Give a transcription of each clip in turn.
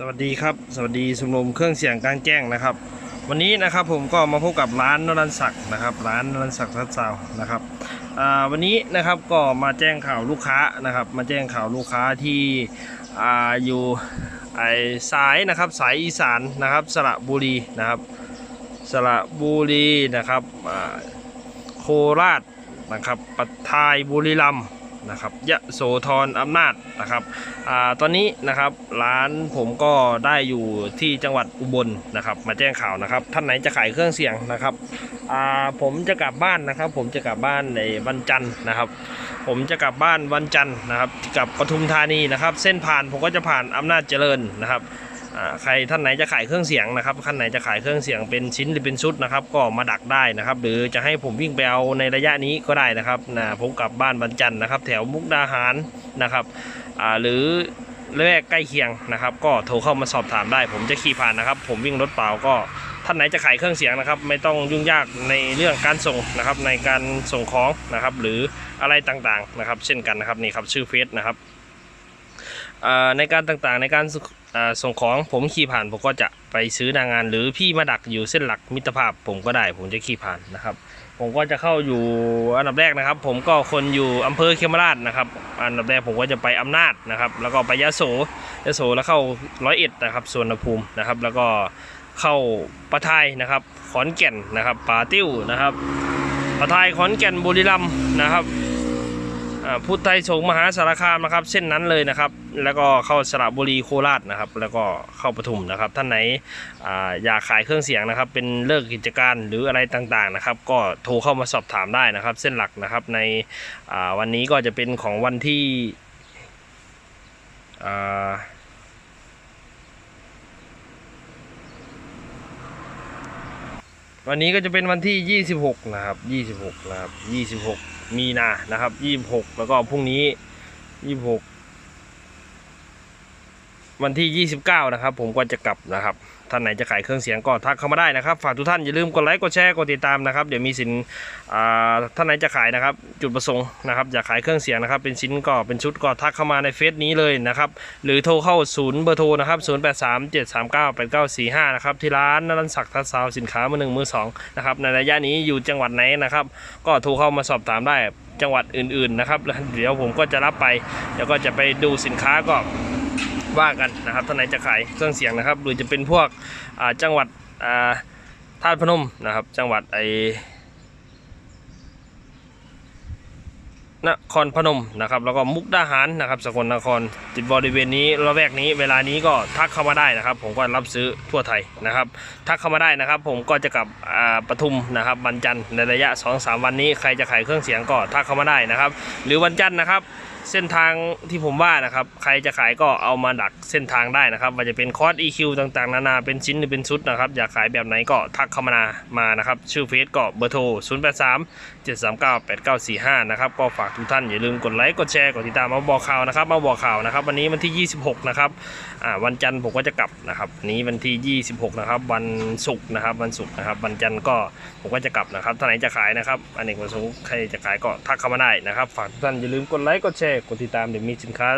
สวัสดีครับ สวัสดีชมรมเครื่องเสียงกลางแจ้งนะครับ วันนี้นะครับผมก็มาพบกับร้านนรันศักดิ์นะครับ ร้านนรันศักดิ์ทัดสาวนะครับวันนี้นะครับก็มาแจ้งข่าวลูกค้านะครับ มาแจ้งข่าวลูกค้าที่ออยู่ไอสายนะครับสายอีสานนะครับ สระบุรีนะครับสระบุรีนะครับโคราชนะครับปัตทายบุรีรัมย์ นะครับยะโสธรอำนาจนะครับอตอนนี้นะครับร้านผมก็ได้อยู่ที่จังหวัดอุบลนะครับ มาแจ้งข่าวนะครับ ท่านไหนจะขายเครื่องเสียงนะครับผมจะกลับบ้านนะครับ ผมจะกลับบ้านในวันจันทร์นะครับ ผมจะกลับบ้านวันจันทร์นะครับกลับปทุมธานีนะครับ เส้นผ่านผมก็จะผ่านอำนาจเจริญนะครับ ใครท่านไหนจะขายเครื่องเสียงนะครับท่านไหนจะขายเครื่องเสียงเป็นชิ้นหรือเป็นชุดนะครับ ก็มาดักได้นะครับ หรือจะให้ผมวิ่งไปเอาในระยะนี้ก็ได้นะครับนะผมกลับบ้านวันจันนะครับ แถวมุกดาหารนะครับหรือระแวกใกล้เคียงนะครับ ก็โทรเข้ามาสอบถามได้ ผมจะขี่ผ่านนะครับ ผมวิ่งรถเปล่าก็ท่านไหนจะขายเครื่องเสียงนะครับ ไม่ต้องยุ่งยากในเรื่องการส่งนะครับในการส่งของนะครับ หรืออะไรต่างๆนะครับ เช่นกันนะครับนี่ครับชื่อเฟซนะครับ ในการต่างๆในการส่งของผมขี่ผ่านผมก็จะไปซื้อนางงาน หรือพี่มาดักอยู่เส้นหลักมิตรภาพ ผมก็ได้ ผมจะขี่ผ่านนะครับ ผมก็จะเข้าอยู่อันดับแรกนะครับ ผมก็คนอยู่อำเภอเขมราชนะครับ อันดับแรกผมก็จะไปอำนาจนะครับ แล้วก็ไปยะโสยะโสแล้วเข้าร้อยเอ็ดนะครับสวนภูมินะครับ แล้วก็เข้าปะทายนะครับ ขอนแก่นนะครับป่าติ้วนะครับปะทายขอนแก่นบุรีรัมย์นะครับ พุทธไทยสงมหาสารคามนะครับ เส้นนั้นเลยนะครับ แล้วก็เข้าสระบุรีโคราชนะครับ แล้วก็เข้าปทุมนะครับ ท่านไหนออยากขายเครื่องเสียงนะครับ เป็นเลิกกิจการหรืออะไรต่างๆนะครับ ก็โทรเข้ามาสอบถามได้นะครับ เส้นหลักนะครับในวันนี้ก็จะเป็นของวันที่อ่า วันนี้ก็จะเป็นวันที่ 26 นะครับ 26 นะครับ 26 มีนานะครับ 26 แล้วก็พรุ่งนี้ 26 วันที่ 29 นะครับ ผมก็จะกลับนะครับ ท่านไหนจะขายเครื่องเสียงก็ทักเข้ามาได้นะครับ ฝากทุกท่านอย่าลืมกดไลค์กดแชร์กดติดตามนะครับ เดี๋ยวมีสินอ่าท่านไหนจะขายนะครับ จุดประสงค์นะครับอยากขายเครื่องเสียงนะครับ เป็นชิ้นก็เป็นชุดก็ทักเข้ามาในเฟซนี้เลยนะครับ หรือโทรเข้าศูนย์เบอร์โทรนะครับ0 8 3 7 3 9 8 9 4 5นะครับที่ร้านนรันศักดิ์ทัศน์ซาวสินค้ามือหนึ่งมือสองนะครับในระยะนี้อยู่จังหวัดไหนนะครับ ก็โทรเข้ามาสอบถามได้จังหวัดอื่นๆนะครับเดี๋ยวผมก็จะรับไปเดี๋ยวก็จะไปดูสินค้าก็ ว่ากันนะครับท่านไหนจะขายเครื่องเสียงนะครับ หรือจะเป็นพวกจังหวัดอ่าธาตุพนมนะครับ จังหวัดไอนครพนมนะครับแล้วก็มุกดาหารนะครับ สกลนครติดบริเวณนี้ระแวกนี้เวลานี้ก็ทักเข้ามาได้นะครับ ผมก็รับซื้อทั่วไทยนะครับ ทักเข้ามาได้นะครับ ผมก็จะกลับอ่าปทุมนะครับวันจันทร์ในระยะ 2-3 วันนี้ใครจะขายเครื่องเสียงก็ทักเข้ามาได้นะครับ หรือวันจันทร์นะครับ เส้นทางที่ผมว่านะครับ ใครจะขายก็เอามาดักเส้นทางได้นะครับว่าจะเป็นคอร์ส EQ ต่างๆ นานาเป็นชิ้นหรือเป็นชุดนะครับ อยากขายแบบไหนก็ทักเข้ามามานะครับ ชื่อเฟซก็เบอร์โทร 0 8 3 7 3 9 8 9 4 5 นะครับ ก็ฝากทุกท่านอย่าลืมกดไลค์กดแชร์กดติดตามมาบอกข่าวนะครับ มาบอกข่าวนะครับ วันนี้วันที่ 26 นะครับอ่าวันจันทร์ผมก็จะกลับนะครับนี้วันที่ 26 นะครับ วันศุกร์นะครับ วันศุกร์นะครับ วันจันทร์ก็ผมก็จะกลับนะครับท่านไหนจะขายนะครับอันนี้ประสงใครจะขายก็ทักเข้ามาได้นะครับ ฝากทุกท่านอย่าลืมกดไลค์กดแชร์กดติดตามเดี๋ยวมีสินค้า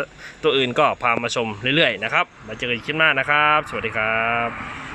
ตัวอื่นก็พามาชมเรื่อยๆนะครับมาเจอกันคลิปหน้านะครับ สวัสดีครับ